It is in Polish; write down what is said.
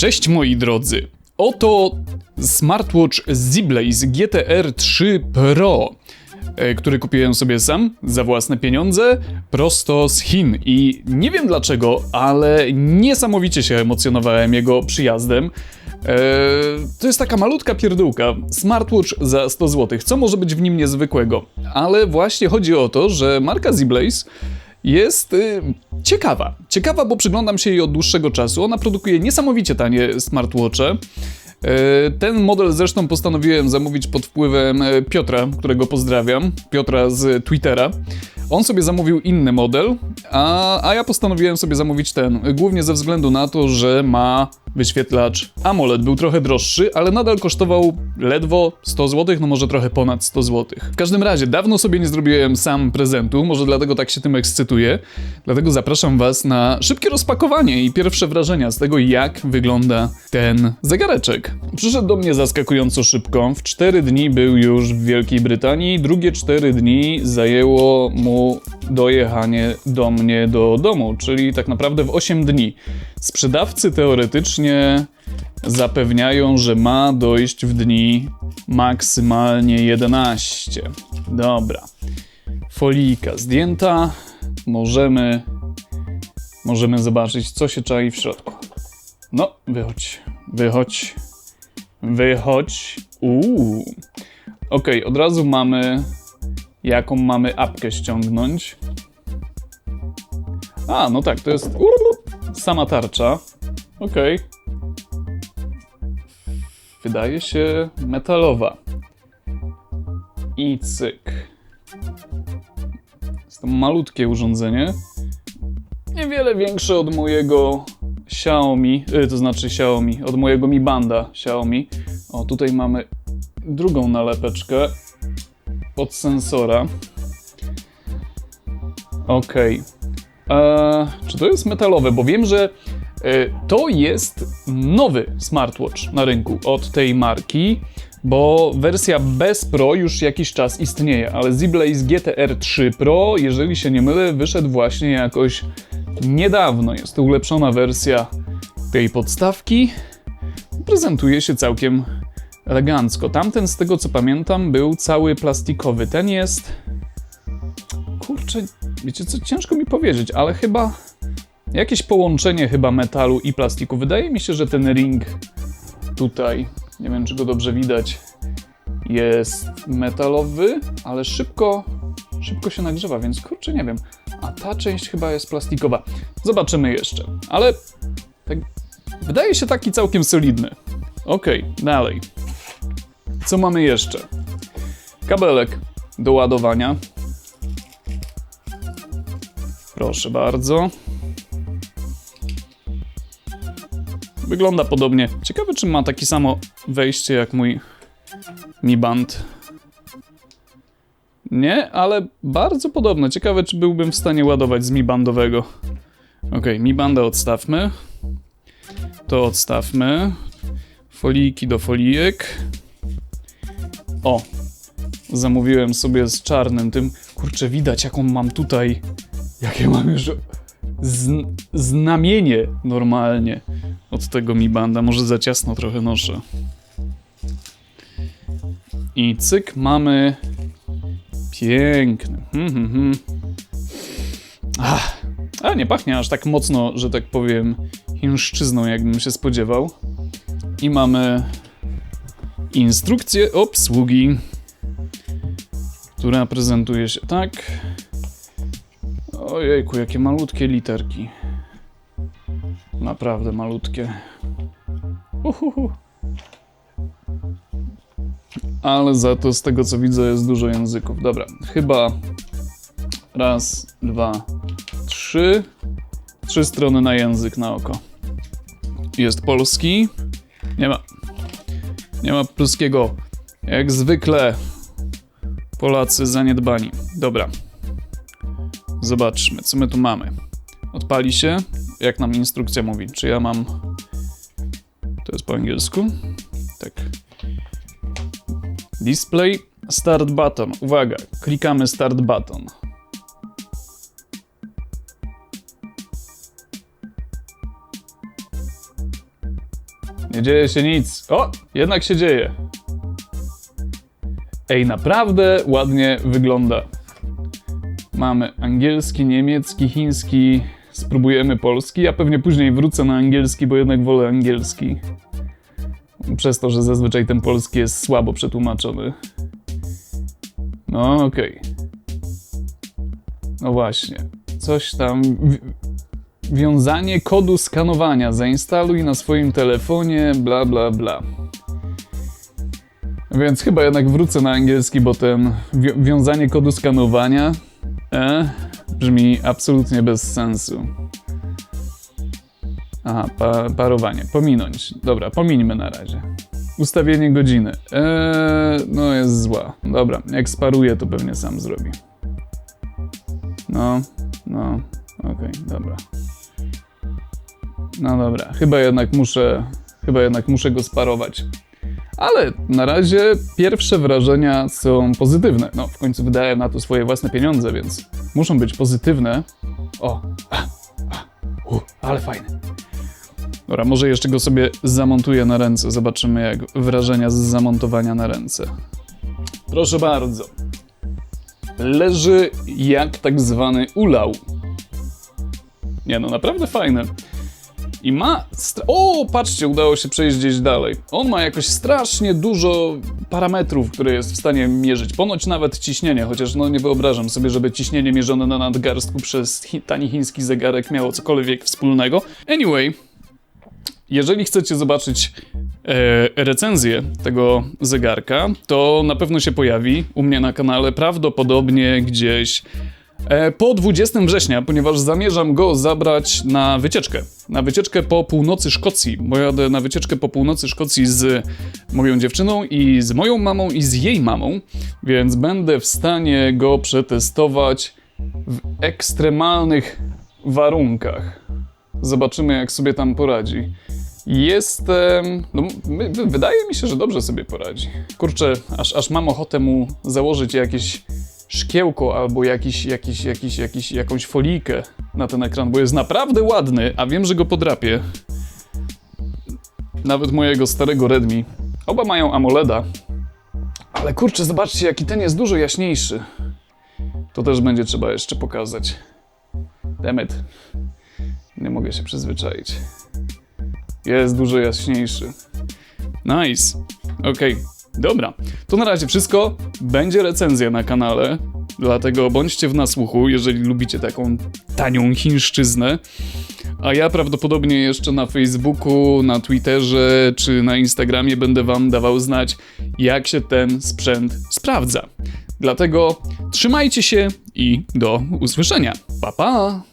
Cześć moi drodzy. Oto smartwatch Ziblaze GTR 3 Pro, e, który kupiłem sobie sam za własne pieniądze prosto z Chin. I nie wiem dlaczego, ale niesamowicie się emocjonowałem jego przyjazdem. E, to jest taka malutka pierdółka, smartwatch za 100 zł. Co może być w nim niezwykłego? Ale właśnie chodzi o to, że marka Ziblaze jest y, ciekawa. Ciekawa, bo przyglądam się jej od dłuższego czasu. Ona produkuje niesamowicie tanie smartwatche. E, Ten model zresztą postanowiłem zamówić pod wpływem e, Piotra, którego pozdrawiam, Piotra z Twittera. On sobie zamówił inny model, a, a ja postanowiłem sobie zamówić ten, głównie ze względu na to, że ma wyświetlacz AMOLED. Był trochę droższy, ale nadal kosztował ledwo 100 zł, no może trochę ponad 100 zł. W każdym razie, dawno sobie nie zrobiłem sam prezentu, może dlatego tak się tym ekscytuję. Dlatego zapraszam Was na szybkie rozpakowanie i pierwsze wrażenia z tego, jak wygląda ten zegareczek. Przyszedł do mnie zaskakująco szybko. W 4 dni był już w Wielkiej Brytanii, drugie 4 dni zajęło mu dojechanie do mnie do domu, czyli tak naprawdę w 8 dni. Sprzedawcy teoretycznie zapewniają, że ma dojść w dni maksymalnie 11. Dobra. Folika zdjęta. Możemy możemy zobaczyć, co się czai w środku. No, wychodź, wychodź, wychodź. Uuu. Ok, od razu mamy, jaką mamy apkę ściągnąć. A, no tak, to jest sama tarcza. Ok. Wydaje się metalowa. I cyk. Jest to malutkie urządzenie niewiele większe od mojego Xiaomi, y, to znaczy Xiaomi, od mojego Mi Banda Xiaomi. O, tutaj mamy drugą nalepeczkę od sensora. Okej. Eee, Czy to jest metalowe? Bo wiem, że e, to jest nowy smartwatch na rynku od tej marki, bo wersja bez Pro już jakiś czas istnieje, ale Ziblaze GTR 3 Pro, jeżeli się nie mylę, wyszedł właśnie jakoś niedawno. Jest to ulepszona wersja tej podstawki. Prezentuje się całkiem elegancko. Tamten, z tego co pamiętam, był cały plastikowy. Ten jest. Kurczę, wiecie co, ciężko mi powiedzieć, ale chyba jakieś połączenie chyba metalu i plastiku. Wydaje mi się, że ten ring tutaj, nie wiem czy go dobrze widać, jest metalowy, ale szybko, szybko się nagrzewa, więc kurczę, nie wiem. A ta część chyba jest plastikowa. Zobaczymy jeszcze. Ale tak, wydaje się taki całkiem solidny. Okej, dalej. Co mamy jeszcze? Kabelek do ładowania. Proszę bardzo. Wygląda podobnie. Ciekawe, czy ma takie samo wejście jak mój Mi Band. Nie, ale bardzo podobne. Ciekawe, czy byłbym w stanie ładować z Mi Bandowego. Ok, Mi Banda odstawmy. To odstawmy. Foliki do folijek. O, zamówiłem sobie z czarnym tym. Kurczę, widać jaką mam tutaj. Jakie mam już zn- znamienie normalnie od tego Mi Banda. Może za ciasno trochę noszę. I cyk, mamy piękny. Hmm, hmm, hmm. Ach, a nie pachnie aż tak mocno, że tak powiem, chińszczyzną, jakbym się spodziewał. I mamy instrukcję obsługi, która prezentuje się tak. Ojejku, jakie malutkie literki. Naprawdę malutkie. Uhuhu. Ale za to z tego co widzę jest dużo języków. Dobra, chyba raz, dwa, trzy. Trzy strony na język na oko. Jest polski. Nie ma. Nie ma polskiego. Jak zwykle Polacy zaniedbani. Dobra. Zobaczmy, co my tu mamy. Odpali się, jak nam instrukcja mówi. Czy ja mam. To jest po angielsku. Tak. Display Start Button. Uwaga, klikamy Start Button. Nie dzieje się nic. O, jednak się dzieje. Ej, naprawdę ładnie wygląda. Mamy angielski, niemiecki, chiński. Spróbujemy polski. Ja pewnie później wrócę na angielski, bo jednak wolę angielski. Przez to, że zazwyczaj ten polski jest słabo przetłumaczony. No, okej. No właśnie. Coś tam. Wiązanie kodu skanowania. Zainstaluj na swoim telefonie, bla bla bla. Więc chyba jednak wrócę na angielski, bo ten wi- wiązanie kodu skanowania e, brzmi absolutnie bez sensu. Aha, pa, parowanie. Pominąć. Dobra, pomińmy na razie. Ustawienie godziny. Eee, no jest zła. Dobra, jak sparuję, to pewnie sam zrobi. No, no, okej, dobra. No dobra, chyba jednak muszę, chyba jednak muszę go sparować. Ale na razie pierwsze wrażenia są pozytywne. No, w końcu wydałem na to swoje własne pieniądze, więc muszą być pozytywne. O, a, a, u, ale fajne. Dobra, może jeszcze go sobie zamontuję na ręce. Zobaczymy, jak wrażenia z zamontowania na ręce. Proszę bardzo. Leży jak tak zwany ulał. Nie no, naprawdę fajne. I ma. O, patrzcie, udało się przejść gdzieś dalej. On ma jakoś strasznie dużo parametrów, które jest w stanie mierzyć. Ponoć nawet ciśnienie, chociaż no nie wyobrażam sobie, żeby ciśnienie mierzone na nadgarstku przez chi- tani chiński zegarek miało cokolwiek wspólnego. Anyway, jeżeli chcecie zobaczyć e, recenzję tego zegarka, to na pewno się pojawi u mnie na kanale, prawdopodobnie gdzieś po 20 września, ponieważ zamierzam go zabrać na wycieczkę. Na wycieczkę po północy Szkocji, bo jadę na wycieczkę po północy Szkocji z moją dziewczyną i z moją mamą i z jej mamą, więc będę w stanie go przetestować w ekstremalnych warunkach. Zobaczymy, jak sobie tam poradzi. Jestem. No, wydaje mi się, że dobrze sobie poradzi. Kurczę, aż, aż mam ochotę mu założyć jakieś szkiełko albo jakiś, jakiś, jakiś, jakiś, jakąś folijkę na ten ekran, bo jest naprawdę ładny, a wiem, że go podrapię. Nawet mojego starego Redmi. Oba mają AMOLEDa. Ale kurczę, zobaczcie, jaki ten jest dużo jaśniejszy. To też będzie trzeba jeszcze pokazać. Demet. Nie mogę się przyzwyczaić. Jest dużo jaśniejszy. Nice. Okej, dobra. To na razie wszystko. Będzie recenzja na kanale, dlatego bądźcie w nasłuchu, jeżeli lubicie taką tanią chińszczyznę. A ja prawdopodobnie jeszcze na Facebooku, na Twitterze czy na Instagramie będę Wam dawał znać, jak się ten sprzęt sprawdza. Dlatego trzymajcie się i do usłyszenia. Pa pa!